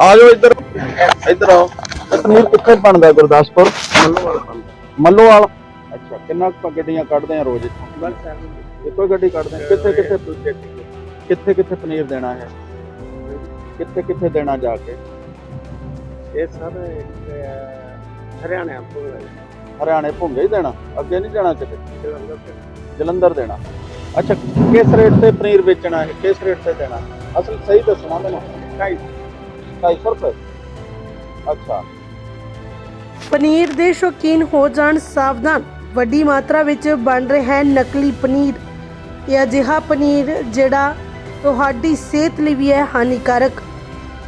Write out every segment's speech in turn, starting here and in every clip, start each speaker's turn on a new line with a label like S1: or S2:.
S1: ਆ ਜਾਓ ਇੱਧਰ। ਇੱਧਰ ਆਓ। ਇਹ ਪਨੀਰ ਕਿੱਥੇ ਬਣਦਾ ਗੁਰਦਾਸਪੁਰ? ਮੱਲੋਵਾਲ ਅੱਛਾ ਕਿੰਨਾ ਕੁ ਗੱਡੀਆਂ ਕੱਢਦੇ ਆ ਰੋਜ਼? ਇੱਕੋ ਹੀ ਗੱਡੀ ਕੱਢਦੇ ਆ ਕਿੱਥੇ ਕਿੱਥੇ ਕਿੱਥੇ ਕਿੱਥੇ ਪਨੀਰ ਦੇਣਾ ਹੈ? ਕਿੱਥੇ ਕਿੱਥੇ ਦੇਣਾ ਜਾ ਕੇ?
S2: ਇਹ ਸਰ ਇੱਕ ਹਰਿਆਣਾ ਹੈ
S1: ਹਰਿਆਣੇ ਭੁੰਗੇ ਹੀ ਦੇਣਾ। ਅੱਗੇ ਨਹੀਂ ਜਾਣਾ ਕਿਤੇ?
S2: ਜਲੰਧਰ
S1: ਦੇਣਾ। ਅੱਛਾ ਕਿਸ ਰੇਟ ਤੇ ਪਨੀਰ ਵੇਚਣਾ ਹੈ? ਕਿਸ ਰੇਟ ਤੇ ਦੇਣਾ? ਅਸਲ ਸਹੀ ਦੱਸਣਾ ਮੈਨੂੰ। 250 ਰੁਪਏ? ਅੱਛਾ।
S3: ਪਨੀਰ ਦੇ ਸ਼ੌਕੀਨ ਹੋ ਜਾਣ ਸਾਵਧਾਨ। ਵੱਡੀ ਮਾਤਰਾ ਵਿੱਚ ਬਣ ਰਿਹਾ ਹੈ ਨਕਲੀ ਪਨੀਰ। ਇਹ ਅਜਿਹਾ ਪਨੀਰ ਜਿਹੜਾ ਤੁਹਾਡੀ ਸਿਹਤ ਲਈ ਵੀ ਹੈ ਹਾਨੀਕਾਰਕ।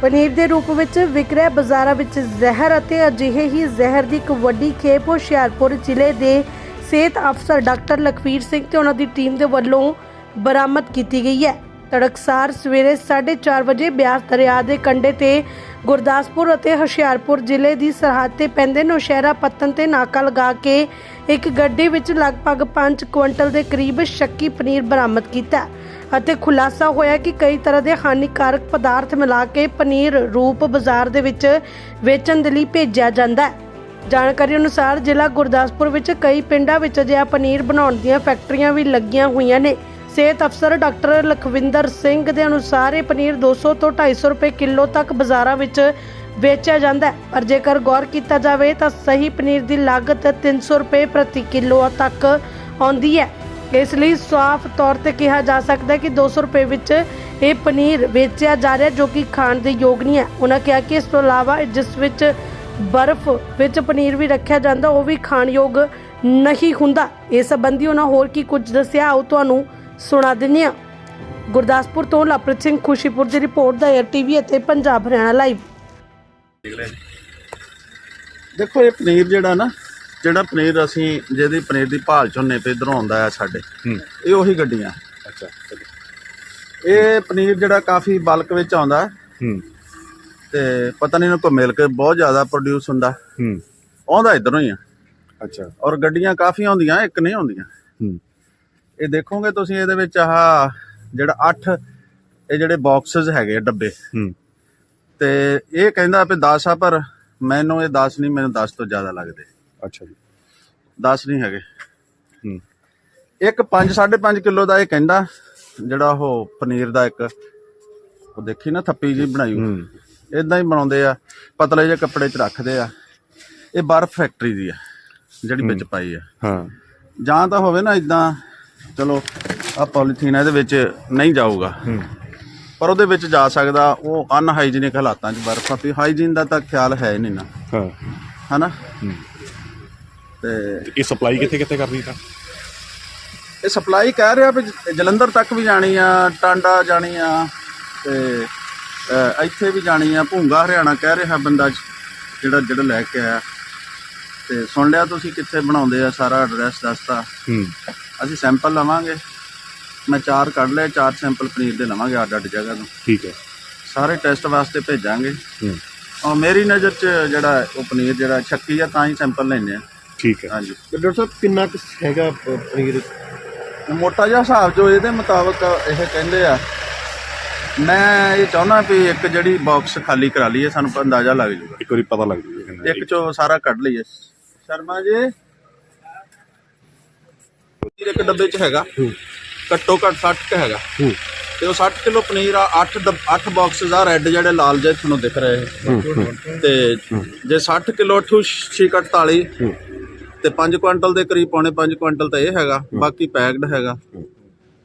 S3: ਪਨੀਰ ਦੇ ਰੂਪ ਵਿੱਚ ਵਿਕ ਰਿਹਾ ਬਾਜ਼ਾਰਾਂ ਵਿੱਚ ਜ਼ਹਿਰ ਅਤੇ ਅਜਿਹੇ ਹੀ ਜ਼ਹਿਰ ਦੀ ਇੱਕ ਵੱਡੀ ਖੇਪ ਹੁਸ਼ਿਆਰਪੁਰ ਜ਼ਿਲ੍ਹੇ ਦੇ ਸਿਹਤ ਅਫਸਰ ਡਾਕਟਰ ਲਖਵੀਰ ਸਿੰਘ ਤੇ ਉਹਨਾਂ ਦੀ ਟੀਮ ਦੇ ਵੱਲੋਂ ਬਰਾਮਦ ਕੀਤੀ ਗਈ ਹੈ। ਤੜਕਸਾਰ ਸਵੇਰੇ 4:30 ਵਜੇ ਬਿਆਸ ਦਰਿਆ ਦੇ ਕੰਢੇ ਤੇ ਗੁਰਦਾਸਪੁਰ ਅਤੇ ਹੁਸ਼ਿਆਰਪੁਰ ਜ਼ਿਲ੍ਹੇ ਦੀ ਸਰਹੱਦ ਤੇ ਪੈਂਦੇ ਨੌਸ਼ਹਿਰਾ ਪੱਤਨ ਤੇ ਨਾਕਾ ਲਗਾ ਕੇ ਇੱਕ ਗੱਡੀ ਵਿੱਚ ਲਗਭਗ 5 ਕੁਇੰਟਲ ਦੇ ਕਰੀਬ ਸ਼ੱਕੀ ਪਨੀਰ ਬਰਾਮਦ ਕੀਤਾ ਅਤੇ ਖੁਲਾਸਾ ਹੋਇਆ ਕਿ ਕਈ ਤਰ੍ਹਾਂ ਦੇ ਹਾਨੀਕਾਰਕ ਪਦਾਰਥ ਮਿਲਾ ਕੇ ਪਨੀਰ ਰੂਪ ਬਾਜ਼ਾਰ ਦੇ ਵਿੱਚ ਵੇਚਣ ਦੇ ਲਈ ਭੇਜਿਆ ਜਾਂਦਾ ਹੈ। ਜਾਣਕਾਰੀ ਅਨੁਸਾਰ ਜ਼ਿਲ੍ਹਾ ਗੁਰਦਾਸਪੁਰ ਵਿੱਚ ਕਈ ਪਿੰਡਾਂ ਵਿੱਚ ਅਜਿਹਾ ਪਨੀਰ ਬਣਾਉਣ ਦੀਆਂ ਫੈਕਟਰੀਆਂ ਵੀ ਲੱਗੀਆਂ ਹੋਈਆਂ ਨੇ। ਸਿਹਤ ਅਫਸਰ ਡਾਕਟਰ ਲਖਵਿੰਦਰ ਸਿੰਘ ਦੇ ਅਨੁਸਾਰ ਇਹ ਪਨੀਰ 200 ਤੋਂ 250 ਰੁਪਏ ਕਿਲੋ ਤੱਕ ਬਾਜ਼ਾਰਾਂ ਵਿੱਚ ਵੇਚਿਆ ਜਾਂਦਾ ਹੈ। ਪਰ ਜੇਕਰ ਗੌਰ ਕੀਤਾ ਜਾਵੇ ਤਾਂ ਸਹੀ ਪਨੀਰ ਦੀ ਲਾਗਤ 300 ਰੁਪਏ ਪ੍ਰਤੀ ਕਿਲੋ ਤੱਕ ਆਉਂਦੀ ਹੈ। ਇਸ ਲਈ ਸਾਫ਼ ਤੌਰ ਤੇ ਕਿਹਾ ਜਾ ਸਕਦਾ ਹੈ ਕਿ 200 ਰੁਪਏ ਵਿੱਚ ਇਹ ਪਨੀਰ ਵੇਚਿਆ ਜਾ ਰਿਹਾ ਜੋ ਕਿ ਖਾਣ ਦੇ ਯੋਗ ਨਹੀਂ ਹੈ। ਉਹਨਾਂ ਕਿਹਾ ਕਿ ਇਸ ਤੋਂ ਇਲਾਵਾ ਜਿਸ ਵਿੱਚ ਬਰਫ਼ ਵਿੱਚ ਪਨੀਰ ਵੀ ਰੱਖਿਆ ਜਾਂਦਾ, ਉਹ ਵੀ ਖਾਣ ਯੋਗ ਨਹੀਂ ਹੁੰਦਾ। ਇਸ ਸੰਬੰਧੀ ਉਹਨਾਂ ਹੋਰ ਕੀ ਕੁਝ ਦੱਸਿਆ ਆਓ ਤੁਹਾਨੂੰ ਸੁਣਾ ਦਿੰਦੇ ਹਾਂ। ਗੁਰਦਾਸਪੁਰ ਤੋਂ ਲਵਪ੍ਰੀਤ ਸਿੰਘ ਖੁਸ਼ੀਪੁਰ ਦੀ ਰਿਪੋਰਟ ਦਾ ਏਅਰ ਟੀਵੀ ਅਤੇ ਪੰਜਾਬ ਹਰਿਆਣਾ ਲਾਈਵ
S1: ਦੇਖੋ ਇਹ ਪਨੀਰ ਜਿਹੜਾ ਨਾ ਜਿਹੜਾ ਪਨੀਰ ਅਸੀਂ ਜਿਹਦੀ ਪਨੀਰ ਦੀ ਭਾਲ ਚੋਂ ਪੇ ਇਧਰੋਂ ਆਉਂਦਾ ਆ ਸਾਡੇ ਇਹ ਉਹੀ ਗੱਡੀਆਂ।
S4: ਅੱਛਾ
S1: ਇਹ ਪਨੀਰ ਜਿਹੜਾ ਕਾਫੀ ਬਲਕ ਵਿੱਚ ਆਉਂਦਾ।
S4: ਹੂੰ।
S1: ਤੇ ਪਤਾ ਨਹੀਂ ਇਹਨੂੰ ਕੋ ਮਿਲ ਕੇ ਬਹੁਤ ਜ਼ਿਆਦਾ ਪ੍ਰੋਡਿਊਸ ਹੁੰਦਾ।
S4: ਹੂੰ।
S1: ਆਉਂਦਾ ਇਧਰੋਂ ਹੀ ਆ।
S4: ਅੱਛਾ।
S1: ਔਰ ਗੱਡੀਆਂ ਕਾਫੀ ਆਉਂਦੀਆਂ ਇੱਕ ਨਹੀਂ ਆਉਂਦੀਆਂ
S4: ਹੂੰ।
S1: ਇਹ ਦੇਖੋਗੇ ਤੁਸੀਂ ਇਹਦੇ ਵਿੱਚ ਆਹ ਜਿਹੜਾ 8 ਇਹ ਜਿਹੜੇ ਬਾਕਸਸ ਹੈਗੇ ਆ, ਡੱਬੇ।
S4: ਹੂੰ।
S1: ਤੇ ਇਹ ਕਹਿੰਦਾ ਵੀ 10 ਆ ਪਰ ਮੈਨੂੰ ਇਹ 10 ਨਹੀਂ ਮੈਨੂੰ 10 ਤੋਂ ਜ਼ਿਆਦਾ ਲੱਗਦੇ।
S4: ਅੱਛਾ ਜੀ।
S1: 10 ਨਹੀਂ ਹੈਗੇ।
S4: ਹੂੰ।
S1: ਇੱਕ 5 5.5 ਕਿਲੋ ਦਾ ਇਹ ਕਹਿੰਦਾ ਜਿਹੜਾ ਉਹ ਪਨੀਰ ਦਾ ਇੱਕ ਉਹ ਦੇਖੀ ਨਾ ਥੱਪੀ ਜੀ ਬਣਾਈ
S4: ਹੂੰ।
S1: ਇਦਾਂ ਹੀ ਬਣਾਉਂਦੇ ਆ ਪਤਲੇ ਜਿਹੇ ਕੱਪੜੇ 'ਚ ਰੱਖਦੇ ਆ। ਇਹ ਬਰਫ ਫੈਕਟਰੀ ਦੀ ਆ ਜਿਹੜੀ ਵਿੱਚ ਪਾਈ ਆ।
S4: ਹਾਂ।
S1: ਜਾਂ ਤਾਂ ਹੋਵੇ ਨਾ ਇਦਾਂ ਚਲੋ ਆ ਪੋਲੀਥੀਨ ਇਹਦੇ ਵਿੱਚ ਨਹੀਂ ਜਾਊਗਾ। ਪਰ ਉਹਦੇ ਵਿੱਚ ਜਾ ਸਕਦਾ ਉਹ ਅਨਹਾਈਜੀਨਿਕ ਹਾਲਾਤਾਂ 'ਚ ਬਰਫ ਆ ਵੀ ਹਾਈਜੀਨ ਦਾ ਤਾਂ ਖਿਆਲ ਹੈ ਨਹੀਂ ਨਾ।
S4: ਹਾਂ।
S1: ਹਨਾ? ਤੇ
S4: ਇਹ ਸਪਲਾਈ ਕਿੱਥੇ ਕਿੱਥੇ ਕਰਨੀ ਤਾਂ?
S1: ਇਹ ਸਪਲਾਈ ਕਹਿ ਰਿਹਾ ਵੀ ਜਲੰਧਰ ਤੱਕ ਵੀ ਜਾਣੀ ਆ ਟਾਂਡਾ ਜਾਣੀ ਆ ਤੇ ਅ, ਇੱਥੇ ਵੀ ਜਾਣੀ ਆ ਭੂੰਗਾ ਹਰਿਆਣਾ ਕਹਿ ਰਿਹਾ ਬੰਦਾ ਜਿਹੜਾ ਜਿਹੜਾ ਲੈ ਕੇ ਆਇਆ। ਤੇ ਸੁਣ ਲਿਆ ਤੁਸੀਂ ਕਿੱਥੇ ਬਣਾਉਂਦੇ ਆ ਸਾਰਾ ਐਡਰੈਸ ਦੱਸਤਾ।
S4: ਹੂੰ।
S1: ਅਸੀਂ ਸੈਂਪਲ ਲਵਾਂਗੇ। ਮੈਂ ਚਾਰ ਕੱਢ ਲਏ ਚਾਰ ਸੈਂਪਲ ਪਨੀਰ ਦੇ ਲਵਾਂਗੇ ਅੱਡ ਅੱਡ ਜਗ੍ਹਾ ਤੋਂ।
S4: ਠੀਕ ਹੈ।
S1: ਸਾਰੇ ਟੈਸਟ ਵਾਸਤੇ ਭੇਜਾਂਗੇ।
S4: ਹੂੰ।
S1: ਔਰ ਮੇਰੀ ਨਜ਼ਰ 'ਚ ਜਿਹੜਾ ਉਹ ਪਨੀਰ ਜਿਹੜਾ ਛੱਕੀ ਆ ਤਾਂ ਹੀ ਸੈਂਪਲ ਲੈਣੇ ਆ।
S4: ਠੀਕ ਹੈ।
S1: ਹਾਂਜੀ।
S2: ਡਾਕਟਰ ਸਾਹਿਬ ਕਿੰਨਾ ਕੁ ਹੈਗਾ ਪ- ਪਨੀਰ?
S1: ਮੋਟਾ ਜਿਹਾ ਹਿਸਾਬ ਜੋ ਇਹਦੇ ਮੁਤਾਬਕ ਇਹ ਕਹਿੰਦੇ ਆ। ਮੈਂ ਇਹ ਚਾਹੁੰਦਾ ਵੀ ਇੱਕ ਜਿਹੜੀ ਬਾਕਸ ਖਾਲੀ ਕਰਾ ਲਈਏ ਸਾਨੂੰ ਪ- ਅੰਦਾਜ਼ਾ ਲੱਗ ਜੂਗਾ।
S4: ਇੱਕ ਵਾਰੀ ਪਤਾ ਲੱਗ ਜੂਗਾ ਕਿੰਨਾ
S1: ਇੱਕ ਚੋਂ ਸਾਰਾ ਕੱਢ ਲਈਏ। ਸ਼ਰਮਾ ਜੀ ਇੱਕ ਡੱਬੇ 'ਚ ਹੈਗਾ। ਘੱਟੋ ਘੱਟ 60 ਕ ਹੈਗਾ। ਤੇ ਉਹ 60 ਕਿਲੋ ਪਨੀਰ ਆ 8 8 ਬਾਕਸਸ ਆ ਰੈੱਡ ਜਿਹੜੇ ਲਾਲ ਜਿਹੇ ਤੁਹਾਨੂੰ ਦਿਖ ਰਹੇ ਤੇ ਜੇ 60 ਕਿਲੋ 8 48
S4: ਹੂੰ।
S1: ਤੇ 5 ਕੁਇੰਟਲ ਦੇ ਕਰੀਬ ਪੌਣੇ 5 ਕੁਇੰਟਲ ਤਾਂ ਇਹ ਹੈਗਾ। ਬਾਕੀ ਪੈਕਡ ਹੈਗਾ।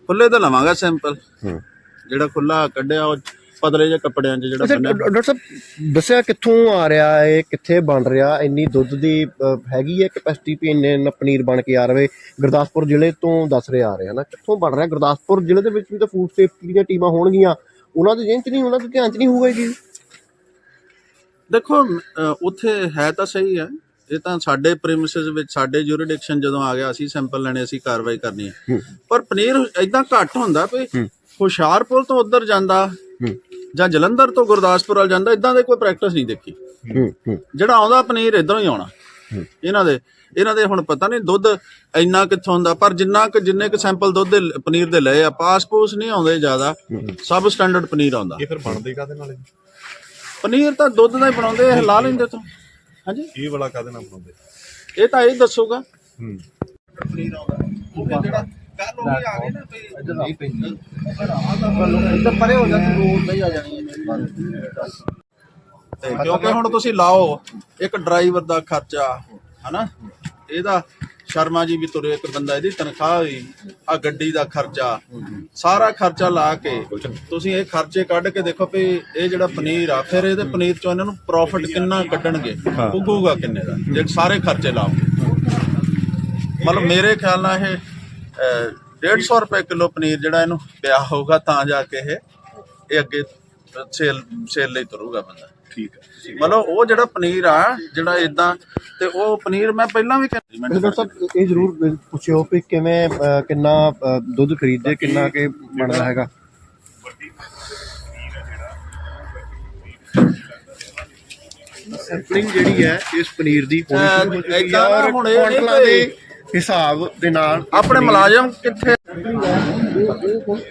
S1: ਖੁੱਲੇ ਤਾਂ ਲਵਾਂਗਾ ਸੈਂਪਲ ਜਿਹੜਾ ਖੁੱਲਾ ਕੱਢਿਆ ਉਹ ਪਤਲੇ ਜਿਹੇ ਕੱਪੜਿਆਂ 'ਚ ਜਿਹੜਾ
S2: ਅੱਛਾ
S1: ਬੰਨਿਆ।
S2: ਡਾਕਟਰ ਸਾਹਿਬ ਦੱਸਿਆ ਕਿੱਥੋਂ ਆ ਰਿਹਾ ਹੈ ਕਿੱਥੇ ਬਣ ਰਿਹਾ ਇੰਨੀ ਦੁੱਧ ਦੀ ਅ, ਹੈਗੀ ਹੈ ਕੈਪੈਸਿਟੀ ਵੀ ਇੰਨੇ ਇੰਨਾ ਪਨੀਰ ਬਣ ਕੇ ਆ ਰਵੇ ਗੁਰਦਾਸਪੁਰ ਜ਼ਿਲ੍ਹੇ ਤੋਂ ਦੱਸ ਰਿਹਾ ਆ ਰਿਹਾ ਨਾ ਕਿੱਥੋਂ ਬਣ ਰਿਹਾ? ਗੁਰਦਾਸਪੁਰ ਜ਼ਿਲ੍ਹੇ ਦੇ ਵਿੱਚ ਵੀ ਤਾਂ ਫੂਡ ਸੇਫਟੀ ਦੀਆਂ ਟੀਮਾਂ ਹੋਣਗੀਆਂ। ਉਹਨਾਂ ਦੇ ਜ਼ਿਹਨ 'ਚ ਨਹੀਂ ਉਹਨਾਂ ਦੇ ਧਿਆਨ 'ਚ ਨਹੀਂ ਹੋਊਗਾ ਚੀਜ਼?
S1: ਦੇਖੋ ਅ, ਉੱਥੇ ਹੈ ਤਾਂ ਸਹੀ ਹੈ ਇਹ ਤਾਂ ਸਾਡੇ ਪ੍ਰੀਮਿਸਿਸ ਵਿੱਚ ਸਾਡੇ ਜੂਰਿਡਿਕਸ਼ਨ ਜਦੋਂ ਆ ਗਿਆ ਅਸੀਂ ਸੈਂਪਲ ਲੈਣੇ ਅਸੀਂ ਕਾਰਵਾਈ ਕਰਨੀ ਹੈ। ਪਰ ਪਨੀਰ ਇਦਾਂ ਘੱਟ ਹੁੰਦਾ ਵੀ ਹੁਸ਼ਿਆਰਪੁਰ ਤੋਂ ਉੱਧਰ ਜਾਂਦਾ। ਜਾਂ ਜਲੰਧਰ ਤੋਂ ਗੁਰਦਾਸਪੁਰ ਵੱਲ ਜਾਂਦਾ ਇਦਾਂ ਦੇ ਕੋਈ ਪ੍ਰੈਕਟਿਸ ਨਹੀਂ ਦੇਖੀ। ਜਿਹੜਾ ਆਉਂਦਾ ਪਨੀਰ ਇਧਰੋਂ ਹੀ ਆਉਣਾ। ਇਹਨਾਂ ਦੇ ਇਹਨਾਂ ਦੇ ਹੁਣ ਪਤਾ ਨਹੀਂ ਦੁੱਧ ਇੰਨਾ ਕਿੱਥੋਂ ਹੁੰਦਾ ਪਰ ਜਿੰਨਾ ਕਿ ਜਿੰਨੇ ਕੁ ਸੈਂਪਲ ਦੁੱਧ ਦੇ ਪਨੀਰ ਦੇ ਲਏ ਆ ਪਾਸ ਪੂਸ ਨਹੀਂ ਆਉਂਦੇ ਜ਼ਿਆਦਾ। ਸਬ ਸਟੈਂਡਰਡ ਪਨੀਰ ਆਉਂਦਾ।
S4: ਇਹ ਫਿਰ ਬਣਦੇ ਕਾਦੇ ਨਾਲ
S1: ਪਨੀਰ ਤਾਂ ਦੁੱਧ ਦਾ ਹੀ ਬਣਾਉਂਦੇ ਇਹ ਲਾ ਲੈਂਦੇ ਤੋਂ ਹਾਂਜੀ?
S4: ਇਹ ਵਾਲਾ ਕਾਦੇ ਨਾਲ ਬਣਾਉਂਦੇ?
S1: ਇਹ ਤਾਂ ਇਹ ਦੱਸੂਗਾ।
S4: ਹੂੰ।
S1: ਪਨੀਰ ਆਉਂਦਾ। ਉਹ ਜਿਹੜਾ ਕੱਲ ਉਹ ਵੀ ਆ ਗਏ ਨਾ ਵੀ
S2: ਨਹੀਂ ਪੈਂਦੀ।
S1: ਇੱਧਰ ਪਰੇ ਹੋ ਜਾ ਰੋਡ ਨਹੀਂ ਆ ਜਾਣੀ ਤੇ ਕਿਉਂਕਿ ਹੁਣ ਤੁਸੀਂ ਲਾਓ ਇੱਕ ਡਰਾਈਵਰ ਦਾ ਖਰਚਾ ਹਨਾ? ਇਹਦਾ ਸ਼ਰਮਾ ਜੀ ਵੀ ਤੁਰੇ ਇੱਕ ਬੰਦਾ ਇਹਦੀ ਤਨਖਾਹ ਹੋਈ ਆ ਗੱਡੀ ਦਾ ਖਰਚਾ ਸਾਰਾ ਖਰਚਾ ਲਾ ਕੇ ਤੁਸੀਂ ਇਹ ਖਰਚੇ ਕੱਢ ਕੇ ਦੇਖੋ ਵੀ ਇਹ ਜਿਹੜਾ ਪਨੀਰ ਆ ਫਿਰ ਇਹਦੇ ਪਨੀਰ ਚੋਂ ਇਹਨਾਂ ਨੂੰ ਪ੍ਰੋਫਿਟ ਕਿੰਨਾ ਕੱਢਣਗੇ ਉੱਗੂਗਾ ਕਿੰਨੇ ਦਾ ਜੇ ਸਾਰੇ ਖਰਚੇ ਲਾਓ ਮਤਲਬ ਮੇਰੇ ਖਿਆਲ ਨਾਲ ਇਹ 150 ਰੁਪਏ ਕਿਲੋ ਪਨੀਰ ਜਿਹੜਾ ਇਹਨੂੰ ਪਿਆ ਹੋਊਗਾ ਤਾਂ ਜਾ ਕੇ ਇਹ ਇਹ ਅੱਗੇ ਸੇਲ ਸੇਲ ਲਈ ਤੁਰੂਗਾ ਬੰਦਾ।
S4: ਠੀਕ ਹੈ।
S1: ਮਤਲਬ ਉਹ ਜਿਹੜਾ ਪਨੀਰ ਆ ਜਿਹੜਾ ਇਦਾਂ ਤੇ ਉਹ ਪਨੀਰ ਮੈਂ ਪਹਿਲਾਂ ਵੀ
S2: ਡਾਕਟਰ ਸਾਹਿਬ ਇਹ ਜ਼ਰੂਰ ਪੁੱਛਿਓ ਕਿ ਕਿਵੇਂ ਕਿੰਨਾ ਦੁੱਧ ਖਰੀਦਦੇ ਕਿੰਨਾ ਕਿ ਬਣਦਾ ਹੈਗਾ? ਸੈਂਪਲਿੰਗ ਜਿਹੜੀ ਹੈ ਇਸ ਪਨੀਰ ਦੀ ਹੋਣੀ ਸ਼ੁਰੂ ਹੋ
S1: ਹੁਣ ਇਹ
S2: ਦੇ ਹਿਸਾਬ ਦੇ ਨਾਲ
S1: ਆਪਣੇ ਮੁਲਾਜ਼ਮ ਕਿੱਥੇ?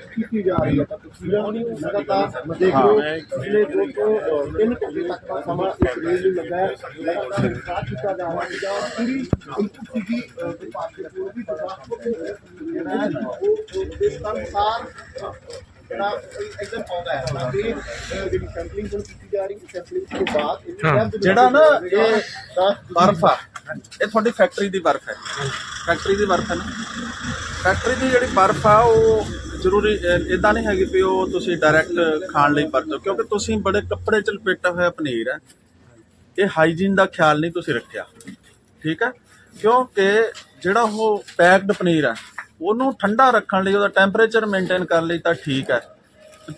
S2: ਕੀਤੀ ਜਾ ਰਹੀ ਹੈ। ਤਾਂ ਤਸਵੀਰਾਂ ਲਗਾਤਾਰ ਦੇਖ ਲਓ ਪਿਛਲੇ ਦੋ ਤੋਂ ਤਿੰਨ ਘੰਟੇ ਤੱਕ ਦਾ ਸਮਾਂ ਇਸ ਰੇਲ ਨੂੰ ਲੱਗਾ ਹੈ ਲਗਾਤਾਰ ਵਿਕਾਸ ਕੀਤਾ ਜਾ ਰਿਹਾ ਹੈ ਜਾਂ ਪੂਰੀ ਇਨਪੁਟ ਸੀਗੀ ਅਹ, ਵਿਭਾਗ ਦੇ ਕੋਲ ਵੀ ਗੁਰਦਾਸਪੁਰ ਦੇ ਜਿਹੜਾ ਹੈ ਉਹ ਉਹ ਇਸ ਅਨੁਸਾਰ ਜਿਹੜਾ ਇੱਧਰ ਆਉਂਦਾ ਹੈ ਤਾਂ ਇਹ ਅਹ, ਜਿਹੜੀ ਸੈਂਪਲਿੰਗ ਹੁਣ ਕੀਤੀ ਜਾ ਰਹੀ ਹੈ ਸੈਂਪਲਿੰਗ ਤੋਂ ਬਾਅਦ ਇਹਦੀ lab ਦੇ ਵਿੱਚ
S1: ਜਿਹੜਾ ਨਾ ਇਹ ਬਰਫ ਆ ਇਹ ਤੁਹਾਡੀ ਫੈਕਟਰੀ ਦੀ ਬਰਫ ਹੈ। ਫੈਕਟਰੀ ਦੀ ਬਰਫ ਹੈ ਨਾ। ਫੈਕਟਰੀ ਦੀ ਜਿਹੜੀ ਬਰਫ ਆ ਉਹ ਜ਼ਰੂਰੀ ਇਦਾਂ ਨਹੀਂ ਹੈਗੀ ਵੀ ਉਹ ਤੁਸੀਂ ਡਾਇਰੈਕਟ ਖਾਣ ਲਈ ਵਰਤੋ ਕਿਉਂਕਿ ਤੁਸੀਂ ਬੜੇ ਕੱਪੜੇ ਚ ਲਪੇਟਾ ਹੋਇਆ ਪਨੀਰ ਹੈ। ਇਹ ਹਾਈਜੀਨ ਦਾ ਖਿਆਲ ਨਹੀਂ ਤੁਸੀਂ ਰੱਖਿਆ। ਠੀਕ ਹੈ? ਕਿਉਂਕਿ ਜਿਹੜਾ ਉਹ ਪੈਕਡ ਪਨੀਰ ਹੈ ਉਹਨੂੰ ਠੰਡਾ ਰੱਖਣ ਲਈ ਉਹਦਾ ਟੈਂਪਰੇਚਰ ਮੇਨਟੇਨ ਕਰਨ ਲਈ ਤਾਂ ਠੀਕ ਹੈ।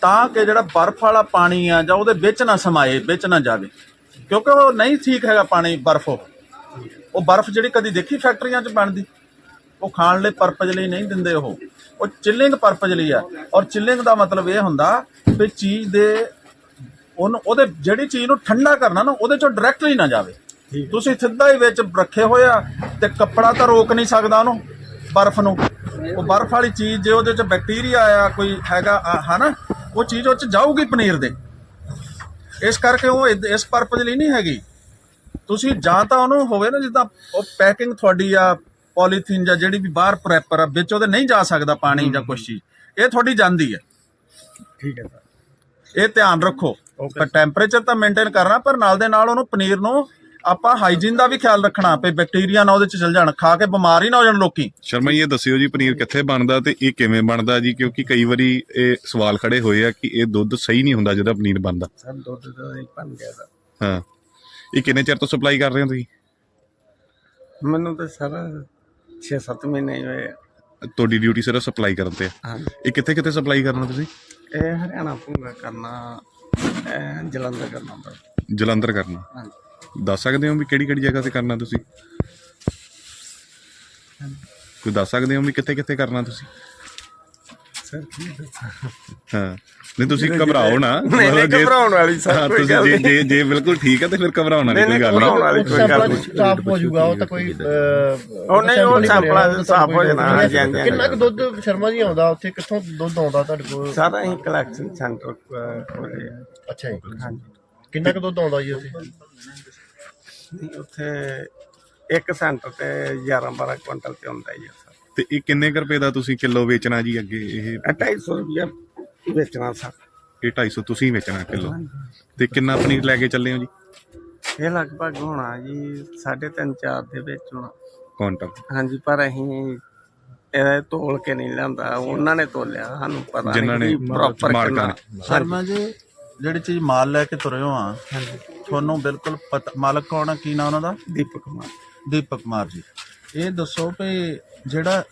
S1: ਤਾਂ ਕਿ ਜਿਹੜਾ ਬਰਫ਼ ਵਾਲਾ ਪਾਣੀ ਆ ਜਾਂ ਉਹਦੇ ਵਿੱਚ ਨਾ ਸਮਾਏ ਵਿੱਚ ਨਾ ਜਾਵੇ। ਕਿਉਂਕਿ ਉਹ ਨਹੀਂ ਠੀਕ ਹੈਗਾ ਪਾਣੀ ਬਰਫ਼ ਉਹ। ਉਹ ਬਰਫ਼ ਜਿਹੜੀ ਕਦੀ ਦੇਖੀ ਫੈਕਟਰੀਆਂ 'ਚ ਬਣਦੀ? ਉਹ ਖਾਣ ਲਈ ਪਰਪਸ ਲਈ ਨਹੀਂ ਦਿੰਦੇ ਉਹ। ਉਹ ਚਿਲਿੰਗ ਪਰਪਸ ਲਈ ਆ। ਔਰ ਚਿਲਿੰਗ ਦਾ ਮਤਲਬ ਇਹ ਹੁੰਦਾ ਵੀ ਚੀਜ਼ ਦੇ ਉਹਨੂੰ ਉਹਦੇ ਜਿਹੜੀ ਚੀਜ਼ ਨੂੰ ਠੰਡਾ ਕਰਨਾ ਨਾ ਉਹਦੇ ਚੋਂ ਡਾਇਰੈਕਟਲੀ ਨਾ ਜਾਵੇ। ਤੁਸੀਂ ਸਿੱਧਾ ਹੀ ਵਿੱਚ ਰੱਖੇ ਹੋਇਆ ਤੇ ਕੱਪੜਾ ਤਾਂ ਰੋਕ ਨਹੀਂ ਸਕਦਾ ਉਹਨੂੰ। ਬਰਫ਼ ਨੂੰ। ਉਹ ਬਰਫ਼ ਵਾਲੀ ਚੀਜ਼ ਜੇ ਉਹਦੇ ਚ ਬੈਕਟੀਰੀਆ ਆ ਕੋਈ ਹੈਗਾ ਹਨਾ ਉਹ ਚੀਜ਼ ਉਹ ਚ ਜਾਊਗੀ ਪਨੀਰ ਦੇ। ਇਸ ਕਰਕੇ ਉਹ ਇਸ ਪਰਪਸ ਲਈ ਨਹੀਂ ਹੈਗੀ। ਤੁਸੀਂ ਜਾਂ ਤਾਂ ਉਹਨੂੰ ਹੋਵੇ ਨਾ ਜਿੱਦਾਂ ਉਹ ਪੈਕਿੰਗ ਤੁਹਾਡੀ ਆ ਪੋਲੀਥੀਨ ਜਾਂ ਜਿਹੜੀ ਵੀ ਬਾਹਰ ਪ੍ਰੈਪਰ ਆ ਵਿੱਚ ਉਹਦੇ ਨਹੀਂ ਜਾ ਸਕਦਾ ਪਾਣੀ ਜਾਂ ਕੁਛ ਚੀਜ਼। ਇਹ ਤੁਹਾਡੀ ਜਾਂਦੀ ਹੈ
S2: ਠੀਕ ਹੈ ਸਰ।
S1: ਇਹ ਧਿਆਨ ਰੱਖੋ। ਪਰ ਟੈਂਪਰੇਚਰ ਤਾਂ ਮੇਨਟੇਨ ਕਰਨਾ ਪਰ ਨਾਲ ਦੇ ਨਾਲ ਉਹਨੂੰ ਪਨੀਰ ਨੂੰ ਆਪਾਂ ਹਾਈਜੀਨ ਦਾ ਵੀ ਖਿਆਲ ਰੱਖਣਾ ਵੀ ਬੈਕਟੀਰੀਆ ਨਾ ਉਹਦੇ ਚ ਚਲ ਜਾਣ ਖਾ ਕੇ ਬਿਮਾਰ ਹੀ ਨਾ ਹੋ ਜਾਣ ਲੋਕੀ।
S4: ਸ਼ਰਮਾ ਜੀ ਇਹ ਦੱਸਿਓ ਜੀ ਪਨੀਰ ਕਿੱਥੇ ਬਣਦਾ ਤੇ ਇਹ ਕਿਵੇਂ ਬਣਦਾ ਜੀ? ਕਿਉਂਕਿ ਕਈ ਵਾਰੀ ਇਹ ਸਵਾਲ ਖੜੇ ਹੋਏ ਆ ਕਿ ਇਹ ਦੁੱਧ ਸਹੀ ਨਹੀਂ ਹੁੰਦਾ ਜਿਹਦਾ ਪਨੀਰ ਬਣਦਾ।
S5: ਸਰ ਦੁੱਧ ਦਾ ਹੀ ਬਣ ਗਿਆ ਦਾ
S4: ਹਾਂ। ਇਹ ਕਿੰਨੇ ਚਿਰ ਤੋਂ ਸਪਲਾਈ ਕਰ ਰਹੇ ਹੋ ਤੁਸੀਂ?
S5: ਮੈਨੂੰ ਤਾਂ ਸਰ 6-7 ਮਹੀਨੇ ਹੋਏ ਆ।
S4: ਤੁਹਾਡੀ ਡਿਊਟੀ ਸਿਰਫ ਸਪਲਾਈ ਕਰਨ ਤੇ ਆ।
S5: ਹਾਂਜੀ।
S4: ਇਹ ਕਿੱਥੇ ਕਿੱਥੇ ਸਪਲਾਈ ਕਰਨਾ ਤੁਸੀਂ?
S5: ਇਹ ਹਰਿਆਣਾ ਭੂੰਗਾ ਕਰਨਾ ਇਹ ਜਲੰਧਰ ਕਰਨਾ
S4: ਜਲੰਧਰ ਕਰਨਾ।
S5: ਹਾਂਜੀ।
S4: ਦੱਸ ਸਕਦੇ ਹੋ ਵੀ ਕਿਹੜੀ ਕਿਹੜੀ ਜਗ੍ਹਾ ਤੇ ਕਰਨਾ ਤੁਸੀਂ? ਕੋਈ ਦੱਸ ਸਕਦੇ ਹੋ ਵੀ ਕਿੱਥੇ ਕਿੱਥੇ ਕਰਨਾ ਤੁਸੀਂ?
S5: ਸਰ ਕੀ ਦੱਸਾਂ?
S4: ਹਾਂ। ਨਹੀਂ ਤੁਸੀਂ ਘਬਰਾਓ ਨਾ।
S5: ਨਹੀਂ, ਨਹੀਂ, ਘਬਰਾਉਣ ਵਾਲੀ ਸਰ ਕੋਈ
S4: ਤੁਸੀਂ
S5: ਗੱਲ
S4: ਜੇ
S5: ਨਹੀਂ।
S4: ਜੇ ਜੇ ਬਿਲਕੁਲ ਠੀਕ ਹੈ ਤੇ ਫਿਰ ਘਬਰਾਉਣ ਵਾਲੀ ਕੋਈ
S5: ਨਹੀਂ,
S4: ਗੱਲ
S5: ਘਬਰਾਉਣ
S4: ਨਹੀਂ
S5: ਵਾਲੀ ਕੋਈ ਗੱਲ ਨਹੀਂ।
S2: ਸਾਫ਼ ਹੋ ਜਾਊਗਾ ਉਹ ਤਾਂ ਕੋਈ
S5: ਉਹ ਨਹੀਂ, ਉਹ ਸੈਂਪਲਾਂ ਦੇ ਸਾਫ਼ ਹੋ ਜਾਣਾ, ਹਾਂਜੀ, ਹਾਂਜੀ।
S2: ਕਿੰਨਾ ਕੁ ਦੁੱਧ ਸ਼ਰਮਾ ਜੀ ਆਉਂਦਾ ਉੱਥੇ? ਕਿੱਥੋਂ ਦੁੱਧ ਆਉਂਦਾ ਤੁਹਾਡੇ ਕੋਲ?
S5: ਸਾਰਾ ਹੀ ਕਲੈਕਸ਼ਨ ਸੈਂਟਰ ਆ।
S2: ਅੱਛਾ ਜੀ।
S5: ਹਾਂਜੀ।
S2: ਕਿੰਨਾ ਕੁ ਦੁੱਧ ਆਉਂਦਾ ਜੀ ਉੱਥੇ?
S5: ਨਹੀਂ, ਉੱਥੇ ਇੱਕ ਸੈਂਟਰ ਤੇ 11-12 ਕੁਇੰਟਲ ਤੇ ਹੁੰਦਾ ਹੀ ਆ ਸਰ।
S4: ਤੇ ਇਹ ਕਿੰਨੇ ਕੁ ਰੁਪਏ ਦਾ ਤੁਸੀਂ ਕਿਲੋ ਵੇਚਣਾ ਜੀ ਅੱਗੇ ਇਹ?
S5: ਇਹ 250 ਰੁਪਏ ਵੇਚਣਾ ਸਰ।
S4: ਇਹ 250 ਤੁਸੀਂ ਵੇਚਣਾ ਕਿਲੋ। ਤੇ ਕਿੰਨਾ ਪਨੀਰ ਲੈ ਕੇ ਚੱਲੇ ਹੋ ਜੀ?
S5: ਇਹ ਲਗਭਗ ਹੋਣਾ ਜੀ 3.5 4 ਦੇ ਵਿੱਚ ਹੋਣਾ।
S4: ਕੁਆਂਟਲ
S5: ਹਾਂਜੀ ਪਰ ਅਸੀਂ ਇਹ ਤੋਲ ਕੇ ਨਹੀਂ ਲਿਆਂਦਾ। ਉਹਨਾਂ ਨੇ ਤੋਲਿਆ ਸਾਨੂੰ ਪਤਾ
S4: ਜਿਨ੍ਹਾਂ ਨੇ
S5: ਪ੍ਰੋਪਰ ਕਿੰਨਾ।
S1: ਸ਼ਰਮਾ ਜੀ ਜਿਹੜੀ ਚੀਜ਼ ਮਾਲ ਲੈ ਕੇ ਤੁਰੇ ਹੋ ਆ ਤੁਹਾਨੂੰ ਬਿਲਕੁਲ ਪਤਾ ਮਾਲਕ ਕੌਣ ਆ? ਕੀ ਨਾਂ ਉਹਨਾਂ ਦਾ?
S5: ਦੀਪਕ ਕੁਮਾਰ।
S1: ਦੀਪਕ ਕੁਮਾਰ ਜੀ। ਇਹ ਦੱਸੋ ਵੀ ਜਿਹੜਾ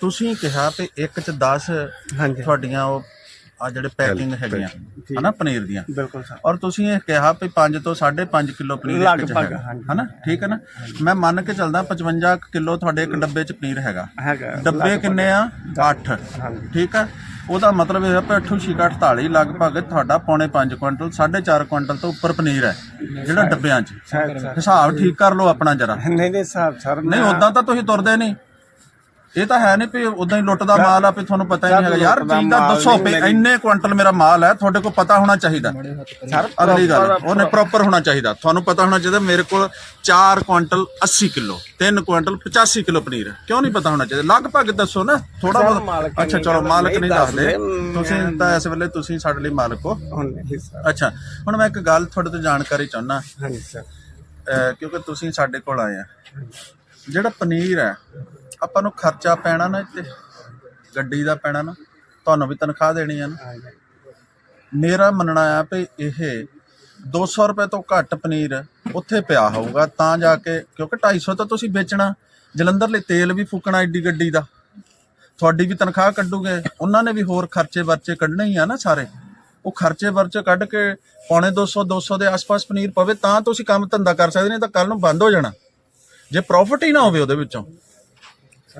S1: ਤੁਸੀਂ ਕਿਹਾ ਵੀ ਇੱਕ ਚ 10
S5: ਹਾਂਜੀ।
S1: ਤੁਹਾਡੀਆਂ ਉਹ ਆ ਜਿਹੜੇ ਪੈਕਿੰਗ ਹੈਗੀਆਂ ਹਨਾ ਪਨੀਰ ਦੀਆਂ।
S5: ਬਿਲਕੁਲ ਸਰ।
S1: ਔਰ ਤੁਸੀਂ ਇਹ ਕਿਹਾ ਵੀ 5 ਤੋਂ 5.5 ਕਿਲੋ ਪਨੀਰ ਇੱਕ ਚ ਹੈਗਾ। ਹਨਾ ਠੀਕ ਹੈ ਨਾ? ਮੈਂ ਮੰਨ ਕੇ ਚੱਲਦਾ 55 ਕਿਲੋ ਤੁਹਾਡੇ ਇੱਕ ਡੱਬੇ ਚ ਪਨੀਰ ਹੈਗਾ।
S5: ਹੈਗਾ
S1: ਡੱਬੇ ਕਿੰਨੇ ਆ? 8 ਠੀਕ ਆ ਉਹਦਾ ਮਤਲਬ ਇਹ ਹੈ ਕਿ 8 ਛਿਕਾ 48 ਲਗਭਗ ਤੁਹਾਡਾ ਪੌਣੇ 5 ਕੁਇੰਟਲ 4.5 ਕੁਇੰਟਲ ਤੋਂ ਉੱਪਰ ਪਨੀਰ ਹੈ ਜਿਹੜਾ ਡੱਬਿਆਂ 'ਚ। ਹਿਸਾਬ ਠੀਕ ਕਰ ਲਓ ਆਪਣਾ ਜਰਾ।
S5: ਨਹੀਂ ਨਹੀਂ ਸਾਹਿਬ ਸਰ
S1: ਨਹੀਂ ਉਦਾਂ ਤਾਂ ਤੁਸੀਂ ਤੁਰਦੇ ਨਹੀਂ। ਇਹ ਤਾਂ ਹੈ ਨਹੀਂ ਵੀ ਉਦਾਂ ਹੀ ਲੁੱਟਦਾ ਮਾਲ ਆ ਵੀ ਤੁਹਾਨੂੰ ਪਤਾ ਹੀ ਨਹੀਂ ਹੈਗਾ। ਯਾਰ ਚੀਜ਼ ਦਾ ਦੱਸੋ ਵੀ ਇੰਨੇ ਕੁਇੰਟਲ ਮੇਰਾ ਮਾਲ ਹੈ ਤੁਹਾਡੇ ਕੋਲ ਪਤਾ ਹੋਣਾ ਚਾਹੀਦਾ।
S5: ਸਰ
S1: ਅਗਲੀ ਗੱਲ ਉਹਨੇ ਪ੍ਰੋਪਰ ਹੋਣਾ ਚਾਹੀਦਾ। ਤੁਹਾਨੂੰ ਪਤਾ ਹੋਣਾ ਚਾਹੀਦਾ ਮੇਰੇ ਕੋਲ 4 quintal 80 kilo 3 quintal 85 kilo paneer ਹੈ। ਕਿਉਂ ਨਹੀਂ ਪਤਾ ਹੋਣਾ ਚਾਹੀਦਾ? ਲਗਭਗ ਦੱਸੋ ਨਾ ਥੋੜਾ ਬਹੁਤ ਅੱਛਾ ਚਲੋ ਮਾਲਕ
S5: ਨਹੀਂ
S1: ਦੱਸਦੇ। ਤੁਸੀਂ ਤਾਂ ਇਸ ਵੇਲੇ ਤੁਸੀਂ ਸਾਡੇ ਲਈ ਮਾਲਕ ਹੋ। ਅੱਛਾ ਹੁਣ ਮੈਂ ਇੱਕ ਗੱਲ ਤੁਹਾਡੇ ਤੋਂ ਜਾਣਕਾਰੀ ਚਾਹੁੰਦਾ।
S5: ਹਾਂਜੀ ਸਰ।
S1: ਕਿਉਂਕਿ ਤੁਸੀਂ ਸਾਡੇ ਕੋਲ ਆਏ ਆ। ਜਿਹੜਾ ਪਨੀਰ ਹੈ ਆਪਾਂ ਨੂੰ ਖਰਚਾ ਪੈਣਾ ਨਾ ਇੱਥੇ, ਗੱਡੀ ਦਾ ਪੈਣਾ ਨਾ, ਤੁਹਾਨੂੰ ਵੀ ਤਨਖਾਹ ਦੇਣੀ ਆ ਨਾ। ਮੇਰਾ ਮੰਨਣਾ ਆ ਵੀ ਇਹ 200 ਰੁਪਏ ਤੋਂ ਘੱਟ ਪਨੀਰ ਉੱਥੇ ਪਿਆ ਹੋਊਗਾ, ਤਾਂ ਜਾ ਕੇ, ਕਿਉਂਕਿ 250 ਤਾਂ ਤੁਸੀਂ ਵੇਚਣਾ। ਜਲੰਧਰ ਲਈ ਤੇਲ ਵੀ ਫੂਕਣਾ ਏਡੀ ਗੱਡੀ ਦਾ। ਤੁਹਾਡੀ ਵੀ ਤਨਖਾਹ ਕੱਢੂਗੇ, ਉਹਨਾਂ ਨੇ ਵੀ ਹੋਰ ਖਰਚੇ ਵਰਚੇ ਕੱਢਣੇ ਹੀ ਆ ਨਾ ਸਾਰੇ। ਉਹ ਖਰਚੇ ਵਰਚੇ ਕੱਢ ਕੇ ਪੌਣੇ 200 200 ਦੇ ਆਸ-ਪਾਸ ਪਨੀਰ ਪਵੇ, ਤਾਂ ਤੁਸੀਂ ਕੰਮ ਧੰਦਾ ਕਰ ਸਕਦੇ ਨਹੀਂ ਤਾਂ ਕੱਲ ਨੂੰ ਬੰਦ ਹੋ ਜਾਣਾ। ਜੇ ਪ੍ਰੋਫਿਟ ਹੀ ਨਾ ਹੋਵੇ ਉਹਦੇ ਵਿੱਚੋਂ।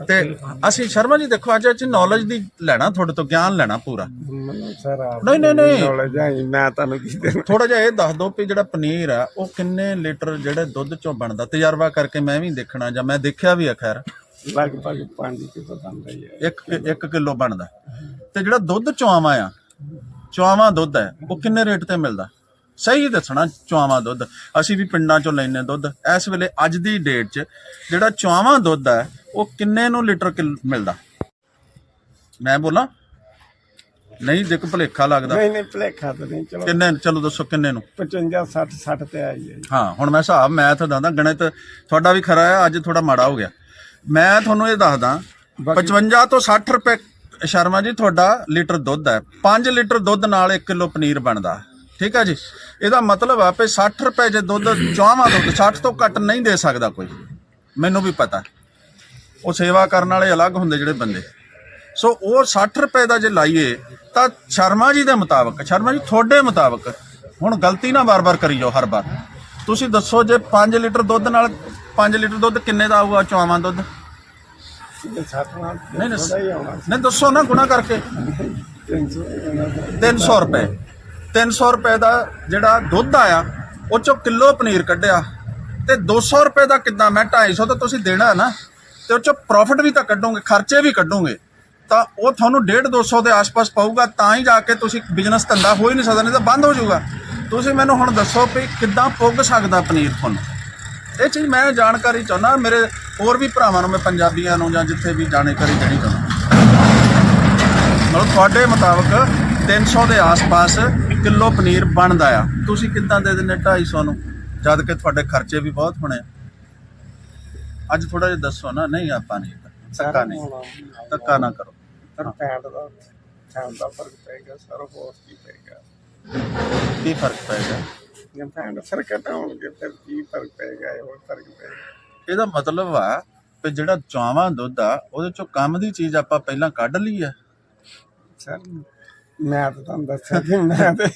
S1: ਤੇ ਅਸੀਂ ਸ਼ਰਮਾ ਜੀ ਦੇਖੋ ਅੱਜ ਅਸੀਂ ਨੌਲੇਜ ਦੀ ਲੈਣਾ ਤੁਹਾਡੇ ਤੋਂ ਗਿਆਨ ਲੈਣਾ ਪੂਰਾ।
S5: ਸਰ
S1: ਨਹੀਂ, ਨਹੀਂ, ਨਹੀਂ।
S5: knowledge ਹੈ ਹੀ, ਮੈਂ ਤੁਹਾਨੂੰ ਕੀ ਦੇਣਾ?
S1: ਥੋੜਾ ਜਿਹਾ ਇਹ ਦੱਸ ਦਿਓ ਵੀ ਜਿਹੜਾ ਪਨੀਰ ਆ ਉਹ ਕਿੰਨੇ ਲੀਟਰ ਜਿਹੜੇ ਦੁੱਧ ਚੋਂ ਬਣਦਾ? ਤਜਰਬਾ ਕਰਕੇ ਮੈਂ ਵੀ ਦੇਖਣਾ ਜਾਂ ਮੈਂ ਦੇਖਿਆ ਵੀ ਆ ਖੈਰ।
S5: ਲਗਭਗ 5 ਕਿਲੋ ਬਣਦਾ ਹੀ ਹੈ
S1: 1 1 ਕਿਲੋ ਬਣਦਾ। ਤੇ ਜਿਹੜਾ ਦੁੱਧ ਚੁਆਵਾਂ ਆ ਚੁਆਵਾਂ ਦੁੱਧ ਹੈ ਉਹ ਕਿੰਨੇ ਰੇਟ ਤੇ ਮਿਲਦਾ? ਸਹੀ ਦੱਸਣਾ ਚੁਆਵਾਂ ਦੁੱਧ। ਅਸੀਂ ਵੀ ਪਿੰਡਾਂ ਚੋਂ ਲੈਨੇ ਦੁੱਧ। ਇਸ ਵੇਲੇ ਅੱਜ ਦੀ ਡੇਟ 'ਚ ਜਿਹੜਾ ਚੁਆਵਾਂ ਦੁੱਧ ਹੈ ਉਹ ਕਿੰਨੇ ਨੂੰ ਲੀਟਰ ਕਿਲ- ਮਿਲਦਾ? ਮੈਂ ਬੋਲਾਂ? ਨਹੀਂ ਦੇਖ ਭਲੇਖਾ ਲੱਗਦਾ।
S5: ਨਹੀਂ ਨਹੀਂ ਭਲੇਖਾ ਤਾਂ ਨਹੀਂ ਚਲੋ।
S1: ਕਿੰਨੇ ਚਲੋ ਦੱਸੋ ਕਿੰਨੇ ਨੂੰ?
S5: 55 60 60 ਤੇ ਆਈ ਹੈ।
S1: ਹਾਂ ਹੁਣ ਮੈਂ ਹਿਸਾਬ ਮੈਥ ਦੱਸਦਾ ਗਣਿਤ ਤੁਹਾਡਾ ਵੀ ਖਰਾ ਹੈ ਅੱਜ ਥੋੜਾ ਮਾੜਾ ਹੋ ਗਿਆ। ਮੈਂ ਤੁਹਾਨੂੰ ਇਹ ਦੱਸਦਾ 55 ਤੋਂ 60 ਰੁਪਏ ਸ਼ਰਮਾ ਜੀ ਤੁਹਾਡਾ ਲੀਟਰ ਦੁੱਧ ਹੈ। 5 ਲੀਟਰ ਦੁੱਧ ਨਾਲ 1 ਕਿਲੋ ਪਨੀਰ ਬਣਦਾ। ਠੀਕ ਹੈ ਜੀ? ਇਹਦਾ ਮਤਲਬ ਆ ਵੀ 60 ਰੁਪਏ ਜੇ ਦੁੱਧ ਚਾਹਵਾ ਦੁੱਧ 60 ਤੋਂ ਘੱਟ ਨਹੀਂ ਦੇ ਸਕਦਾ ਕੋਈ। ਮੈਨੂੰ ਵੀ ਪਤਾ। ਉਹ ਸੇਵਾ ਕਰਨ ਵਾਲੇ ਅਲੱਗ ਹੁੰਦੇ ਜਿਹੜੇ ਬੰਦੇ। ਸੋ ਉਹ 60 ਰੁਪਏ ਦਾ ਜੇ ਲਾਈਏ ਤਾਂ ਸ਼ਰਮਾ ਜੀ ਦੇ ਮੁਤਾਬਕ ਸ਼ਰਮਾ ਜੀ ਤੁਹਾਡੇ ਮੁਤਾਬਕ ਹੁਣ ਗਲਤੀ ਨਾ ਵਾਰ-ਵਾਰ ਕਰੀ ਜਾਓ ਹਰ ਵਾਰ। ਤੁਸੀਂ ਦੱਸੋ ਜੇ 5 ਲੀਟਰ ਦੁੱਧ ਨਾਲ 5 ਲੀਟਰ ਦੁੱਧ ਕਿੰਨੇ ਦਾ ਆਊਗਾ ਚੌਵਾਂ ਦੁੱਧ?
S5: ਤੇ 60 ਨਾਲ
S1: ਨਹੀਂ ਨਹੀਂ ਦੱਸੋ ਨਾ ਗੁਣਾ ਕਰਕੇ।
S5: 300 ਇਹਨਾਂ ਦਾ
S1: 300 ਰੁਪਏ। 300 ਰੁਪਏ ਦਾ ਜਿਹੜਾ ਦੁੱਧ ਆਇਆ, ਉਹ ਚੋਂ ਕਿਲੋ ਪਨੀਰ ਕੱਢਿਆ। ਤੇ 200 ਰੁਪਏ ਦਾ ਕਿੱਦਾਂ? ਮੈਂ 250 ਤਾਂ ਤੁਸੀਂ ਦੇਣਾ ਨਾ, ਤੇ ਉਹ ਚੋਂ ਪ੍ਰੋਫਿਟ ਵੀ ਤਾਂ ਕੱਢੋਗੇ, ਖਰਚੇ ਵੀ ਕੱਢੋਗੇ। ਤਾਂ ਉਹ ਤੁਹਾਨੂੰ 1.5 200 ਦੇ ਆਸ-ਪਾਸ ਪਊਗਾ, ਤਾਂ ਹੀ ਜਾ ਕੇ ਤੁਸੀਂ ਬਿਜ਼ਨਸ ਧੰਦਾ ਹੋ ਹੀ ਨਹੀਂ ਸਕਦਾ, ਨਹੀਂ ਤਾਂ ਬੰਦ ਹੋ ਜਾਊਗਾ। ਤੁਸੀਂ ਮੈਨੂੰ ਹੁਣ ਦੱਸੋ ਵੀ ਕਿੱਦਾਂ ਪੁੱਗ ਸਕਦਾ ਪਨੀਰ ਤੁਹਾਨੂੰ? ਇਹ ਚੀਜ਼ ਮੈਂ ਜਾਣਕਾਰੀ ਚਾਹੁੰਦਾ, ਮੇਰੇ ਹੋਰ ਵੀ ਭਰਾਵਾਂ ਨੂੰ, ਮੈਂ ਪੰਜਾਬੀਆਂ ਨੂੰ ਜਾਂ ਜਿੱਥੇ ਵੀ ਜਾਣਕਾਰੀ ਦੇਣੀ ਚਾਹੁੰਦਾ। ਮਤਲਬ ਤੁਹਾਡੇ ਮੁਤਾਬਕ 300 ਦੇ ਆਸ-ਪਾਸ ਕਿਲੋ ਪਨੀਰ ਬਣਦਾ ਆ। ਤੁਸੀਂ ਕਿੱਦਾਂ ਦੇ ਦਿੰਦੇ 250 ਨੂੰ? ਜਦ ਕਿ ਤੁਹਾਡੇ ਖਰਚੇ ਵੀ ਬਹੁਤ ਹੋਣੇ। ਅੱਜ ਥੋੜਾ ਜਿਹਾ ਦੱਸੋ ਨਾ ਨਹੀਂ ਆਪਾਂ ਨਹੀਂ ਧੱਕਾ ਨਹੀਂ। ਧੱਕਾ ਨਾ ਕਰੋ।
S5: ਸਰ ਪੈਂਟ ਦਾ ਪੈਂਟ ਦਾ ਫ਼ਰਕ ਪਏਗਾ ਸਰ ਹੋਰ
S1: ਕੀ ਫ਼ਰਕ ਪਏਗਾ
S5: ਜੇ ਪੈਂਟ ਸਰ ਘਟਾਉਣਗੇ ਫਿਰ ਕੀ ਫ਼ਰਕ ਪਏਗਾ ਇਹ ਹੋਰ ਫ਼ਰਕ ਪਏਗਾ
S1: ਇਹਦਾ ਮਤਲਬ ਆ ਕਿ ਜਿਹੜਾ ਚਾਵਾਂ ਦੁੱਧ ਆ ਉਹਦੇ ਚੋਂ ਕੰਮ ਦੀ ਚੀਜ਼ ਆਪਾਂ ਪਹਿਲਾਂ ਕੱਢ ਲਈ ਆ
S5: ਸਰ ਮੈਂ ਤਾਂ ਤੁਹਾਨੂੰ ਦੱਸਿਆ ਕਿ ਮੈਂ ਤੇ